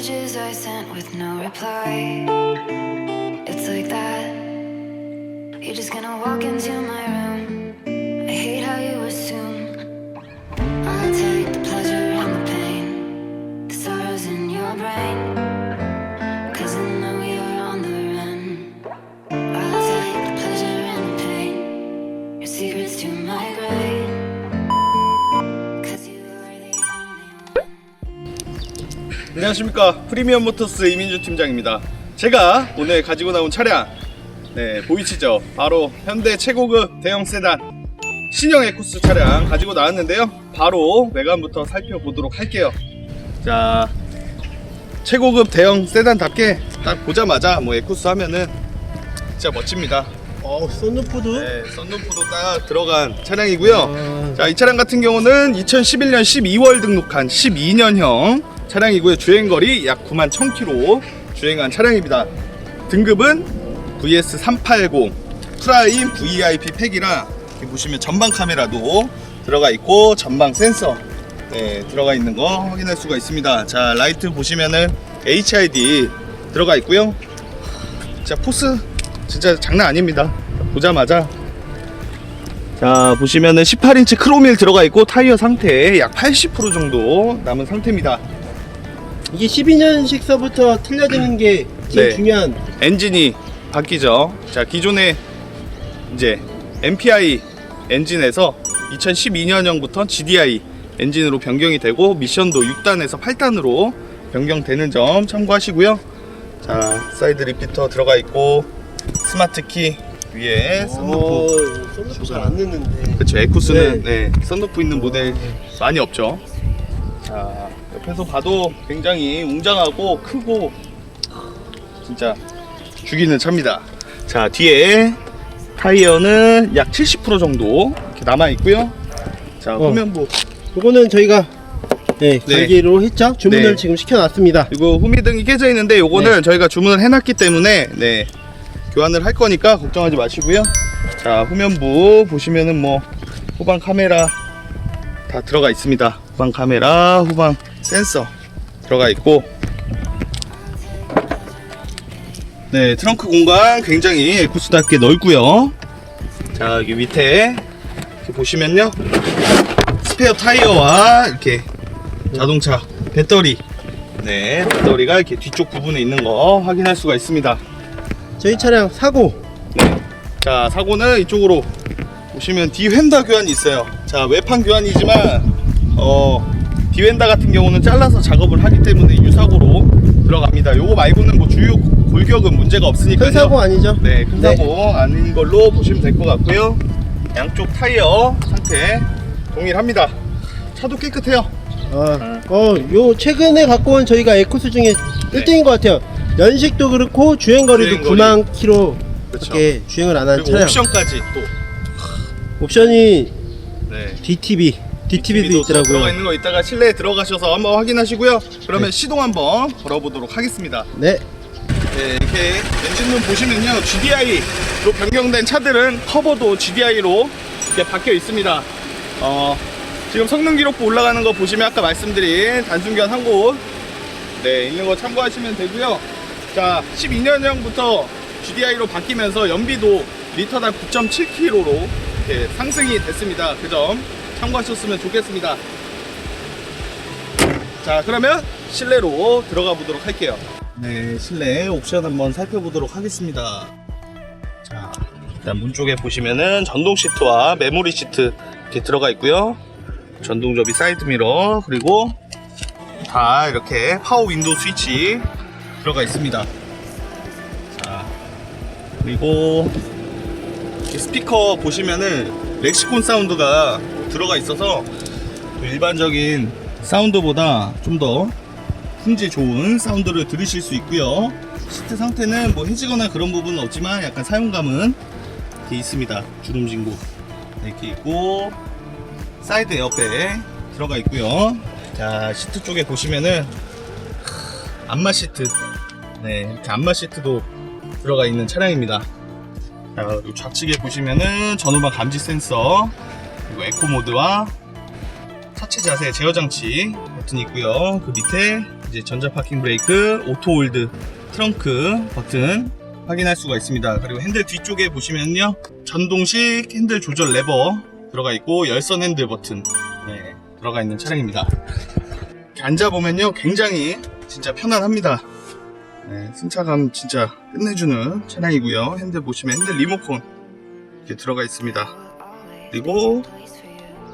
messages I sent with no reply. It's like that. You're just gonna walk into my room. I hate how you assume I'll take the pleasure and the pain, the sorrows in your brain. Cause I know you're on the run. I'll take the pleasure and the pain, your secrets to my grave. Cause you are the only one. 안녕하십니까 프리미엄 모터스 이민주 팀장입니다 제가 오늘 가지고 나온 차량 네 보이시죠 바로 현대 최고급 대형 세단 신형 에쿠스 차량 가지고 나왔는데요 바로 외관부터 살펴보도록 할게요 자 최고급 대형 세단답게 딱 보자마자 뭐 에쿠스 하면은 진짜 멋집니다 어, 썬루프도? 네, 썬루프도 딱 들어간 차량이고요. 아. 자, 이 차량 같은 경우는 2011년 12월 등록한 12년형 차량이고요. 주행거리 약 9만 1000km 주행한 차량입니다. 등급은 VS380 프라임 VIP 팩이라 이렇게 보시면 전방 카메라도 들어가 있고 전방 센서 네, 들어가 있는 거 확인할 수가 있습니다. 자, 라이트 보시면은 HID 들어가 있고요. 자, 포스 진짜 장난 아닙니다. 보자마자 자 보시면은 18인치 크로밀 들어가 있고 타이어 상태 약 80% 정도 남은 상태입니다. 이게 12년식서부터 틀려지는 게 제일 네. 중요한 엔진이 바뀌죠. 자 기존에 이제 MPI 엔진에서 2012년형부터 GDI 엔진으로 변경이 되고 미션도 6단에서 8단으로 변경되는 점 참고하시고요. 자 사이드 리피터 들어가 있고 스마트 키 위에 썬루프 어, 썬루프 잘안 넣는데 그렇죠. 에쿠스는 네. 썬루프 있는 모델 많이 없죠. 자, 옆에서 봐도 굉장히 웅장하고 크고 진짜 죽이는 차입니다. 자, 뒤에 타이어는 약 70% 정도 이렇게 남아 있고요. 자, 어. 후면부 요거는 저희가 네, 네. 갈기로 했죠? 주문을 네. 지금 시켜놨습니다 그리고 후미등이 깨져 있는데 요거는 저희가 주문을 해놨기 때문에 네 교환을 할 거니까 걱정하지 마시고요. 자, 후면부 보시면은 뭐 후방 카메라 다 들어가 있습니다. 후방 카메라, 후방 센서 들어가 있고 네, 트렁크 공간 굉장히 에쿠스답게 넓고요. 자, 여기 밑에 이렇게 보시면요. 스페어 타이어와 이렇게 자동차 배터리 네, 배터리가 이렇게 뒤쪽 부분에 있는 거 확인할 수가 있습니다. 저희 차량 사고 네. 자, 사고는 이쪽으로 보시면 디휀다 교환이 있어요. 자, 외판 교환이지만 어, 디휀다 같은 경우는 잘라서 작업을 하기 때문에 유사고로 들어갑니다. 요거 말고는 뭐 주요 골격은 문제가 없으니까요. 큰 사고 아니죠? 네, 큰 네. 사고 아닌 걸로 보시면 될 것 같고요. 양쪽 타이어 상태 동일합니다. 차도 깨끗해요. 어, 어, 요 최근에 갖고 온 저희가 에코스 중에 1등인 것 같아요 연식도 그렇고 주행 거리도 네. 주행거리. 9만 킬로 그렇죠. 밖에 주행을 안 한 그리고 차량 옵션까지 또 옵션이 네. DTV DTV도 TV도 들어가 있더라고요 있는 거 이따가 실내에 들어가셔서 한번 확인하시고요. 그러면 시동 한번 걸어보도록 하겠습니다. 네 네, 이렇게 엔진룸 보시면요, GDI로 변경된 차들은 커버도 GDI로 이렇게 바뀌어 있습니다. 어, 지금 성능 기록부 올라가는 거 보시면 아까 말씀드린 단순견 한 곳, 네, 있는 거 참고하시면 되고요. 자, 12년형부터 GDI로 바뀌면서 연비도 리터당 9.7km로 이렇게 상승이 됐습니다. 그 점 참고하셨으면 좋겠습니다. 자, 그러면 실내로 들어가 보도록 할게요. 네, 실내 옵션 한번 살펴보도록 하겠습니다. 자, 일단 문 쪽에 보시면은 전동 시트와 메모리 시트 이렇게 들어가 있고요. 전동 접이 사이드 미러 그리고 다 이렇게 파워 윈도우 스위치 들어가 있습니다. 자, 그리고 이 스피커 보시면은 렉시콘 사운드가 들어가 있어서 일반적인 사운드보다 좀더 품질 좋은 사운드를 들으실 수 있고요. 시트 상태는 뭐 해지거나 그런 부분은 없지만 약간 사용감은 이렇게 있습니다. 주름 진구 이렇게 있고 사이드 에어백 들어가 있고요. 자 시트 쪽에 보시면은 하, 안마 시트, 네 이렇게 안마 시트도 들어가 있는 차량입니다. 자, 좌측에 보시면은 전후방 감지 센서 그리고 에코 모드와 차체 자세 제어 장치 버튼이 있고요. 그 밑에 이제 전자 파킹 브레이크, 오토 홀드, 트렁크 버튼 확인할 수가 있습니다. 그리고 핸들 뒤쪽에 보시면요. 전동식 핸들 조절 레버 들어가 있고 열선 핸들 버튼 네, 들어가 있는 차량입니다. 앉아보면요. 굉장히 진짜 편안합니다. 네, 승차감 진짜 끝내주는 차량이고요. 핸들 보시면 핸들 리모컨 이렇게 들어가 있습니다. 그리고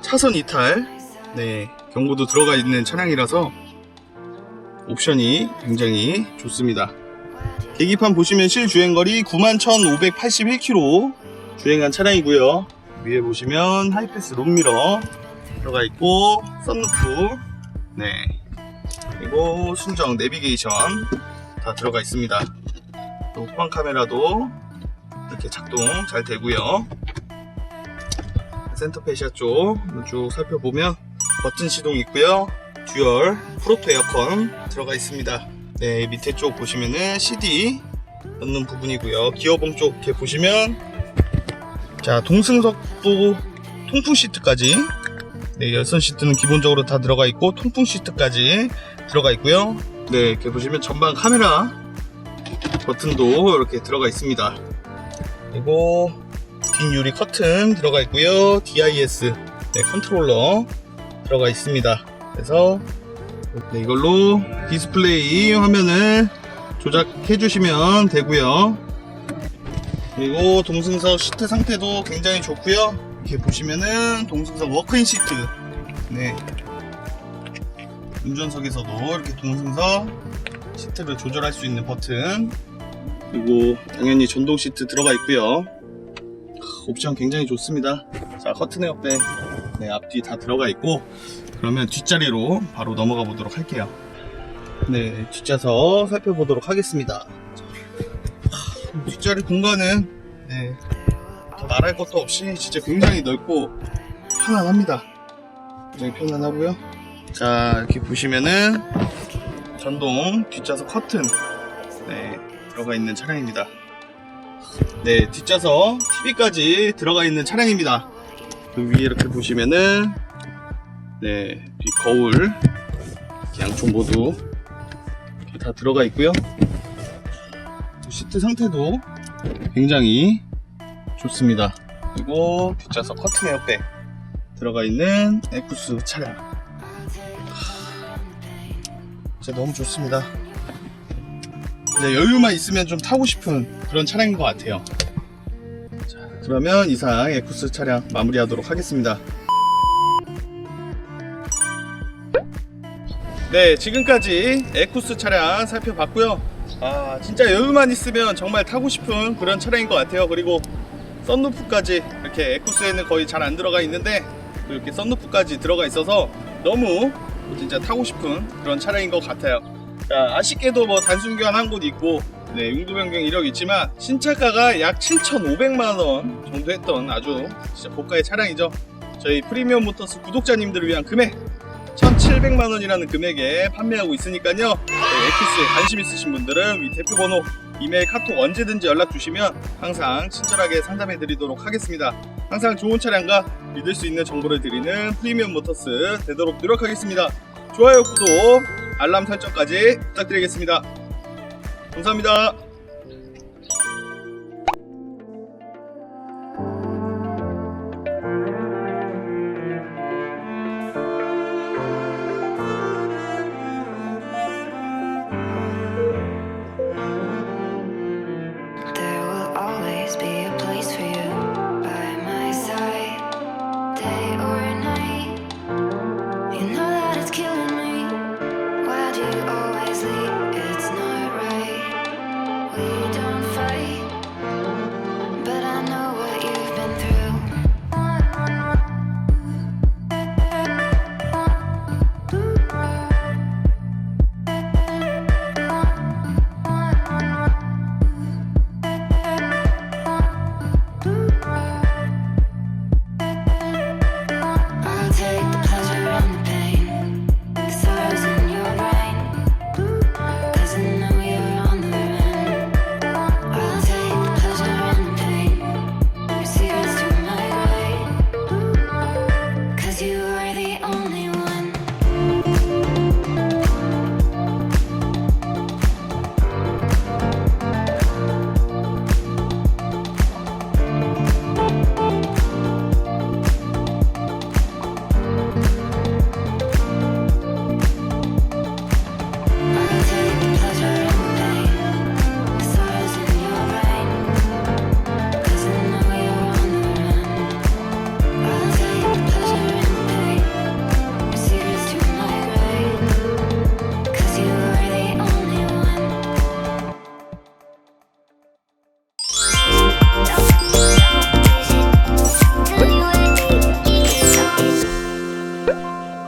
차선 이탈 네, 경고도 들어가 있는 차량이라서 옵션이 굉장히 좋습니다. 계기판 보시면 실주행거리 91,581km 주행한 차량이고요. 위에 보시면 하이패스 롬미러 들어가 있고 썬루프 네 그리고 순정 내비게이션 다 들어가 있습니다. 또 후방 카메라도 이렇게 작동 잘 되고요. 센터 페시아 쪽쭉 살펴보면 버튼 시동 있고요. 듀얼 프로토 에어컨 들어가 있습니다. 네, 밑에 쪽 보시면은 CD 넣는 부분이고요. 기어봉 쪽 이렇게 보시면 자, 동승석도 통풍 시트까지 네, 열선 시트는 기본적으로 다 들어가 있고 통풍 시트까지 들어가 있고요. 네, 이렇게 보시면 전방 카메라 버튼도 이렇게 들어가 있습니다. 그리고 긴 유리 커튼 들어가 있고요. DIS 네, 컨트롤러 들어가 있습니다. 그래서 네, 이걸로 디스플레이 화면을 조작해 주시면 되고요. 그리고 동승석 시트 상태도 굉장히 좋고요. 이렇게 보시면은 동승석 워크인 시트. 네. 운전석에서도 이렇게 동승석 시트를 조절할 수 있는 버튼. 그리고 당연히 전동 시트 들어가 있고요. 옵션 굉장히 좋습니다. 자, 커튼 에어백 네, 앞뒤 다 들어가 있고 그러면 뒷자리로 바로 넘어가 보도록 할게요. 네, 뒷좌석 살펴보도록 하겠습니다. 하, 뒷자리 공간은 네, 더 말할 것도 없이 진짜 굉장히 넓고 편안합니다. 굉장히 편안하고요. 자, 이렇게 보시면은 전동 뒷좌석 커튼 네, 들어가 있는 차량입니다. 네, 뒷좌석 TV까지 들어가 있는 차량입니다. 그 위에 이렇게 보시면은 네, 뒤 거울 양쪽 모두 다 들어가 있고요. 시트 상태도 굉장히 좋습니다. 그리고 뒷좌석 커튼 에어백 들어가 있는 에쿠스 차량. 하, 진짜 너무 좋습니다. 네, 여유만 있으면 좀 타고 싶은 그런 차량인 것 같아요. 자, 그러면 이상 에쿠스 차량 마무리하도록 하겠습니다. 네, 지금까지 에쿠스 차량 살펴봤고요. 아, 진짜 여유만 있으면 정말 타고 싶은 그런 차량인 것 같아요. 그리고 썬루프까지 이렇게 에쿠스에는 거의 잘 안 들어가 있는데 또 이렇게 썬루프까지 들어가 있어서 너무 진짜 타고 싶은 그런 차량인 것 같아요. 자, 아쉽게도 뭐 단순 교환 한 곳 있고 네, 용도 변경 이력 있지만 신차가가 약 7,500만 원 정도 했던 아주 진짜 고가의 차량이죠. 저희 프리미엄 모터스 구독자님들을 위한 금액 1,700만 원이라는 금액에 판매하고 있으니까요. 네, 엑기스에 관심 있으신 분들은 위 대표 번호, 이메일, 카톡 언제든지 연락 주시면 항상 친절하게 상담해 드리도록 하겠습니다. 항상 좋은 차량과 믿을 수 있는 정보를 드리는 프리미엄 모터스 되도록 노력하겠습니다. 좋아요, 구독, 알람 설정까지 부탁드리겠습니다. 감사합니다.